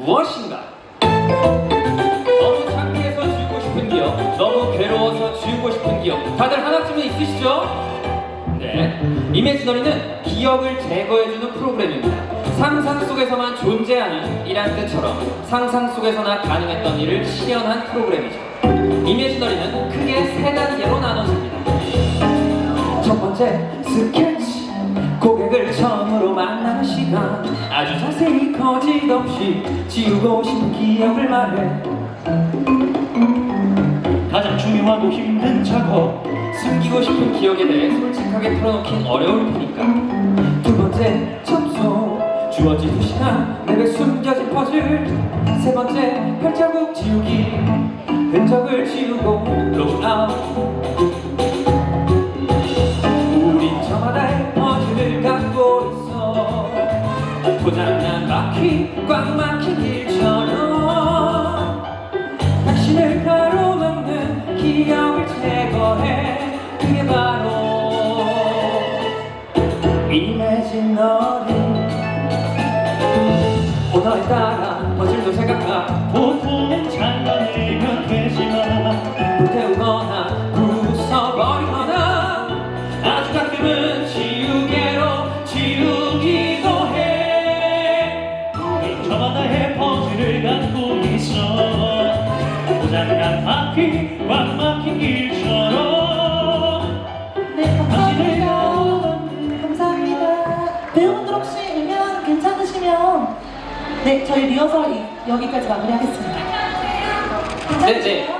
무엇인가? 너무 창피해서 지우고 싶은 기억, 너무 괴로워서 지우고 싶은 기억, 다들 하나쯤은 있으시죠? 네. 이미지너리는 기억을 제거해주는 프로그램입니다. 상상 속에서만 존재하는 이란 뜻처럼 상상 속에서나 가능했던 일을 시연한 프로그램이죠. 이미지너리는 크게 세 단계로 나눠집니다. 첫 번째 스케치 고객을 처음으로 만나는 시간 아주 자세히 거짓 없이 지우고 싶은 기억을 말해. 가장 중요하고 힘든 작업 숨기고 싶은 기억에 대해 솔직하게 털어놓긴 어려울 테니까. 두 번째 접속 주어진 두 시간 내게 숨겨진 퍼즐. 세 번째 발자국 지우기. 흔적을 지우고 로그아웃 난 바퀴 꽉 막힌 길처럼 당신을 가로막는 기억을 제거해. 그게 바로 이매지너리 오너에 따라 퍼즐도 생각하 보통은 잘라내면 되지만 저마다의 퍼즐을 갖고 있어 고장난 바퀴 꽉 막힌 길처럼 네, 감사합니다. 감사합니다. 배우분들 혹시 음향 괜찮으시면 네, 저희 리허설 이- 여기까지 마무리하겠습니다. 괜찮으세요? 네, 네.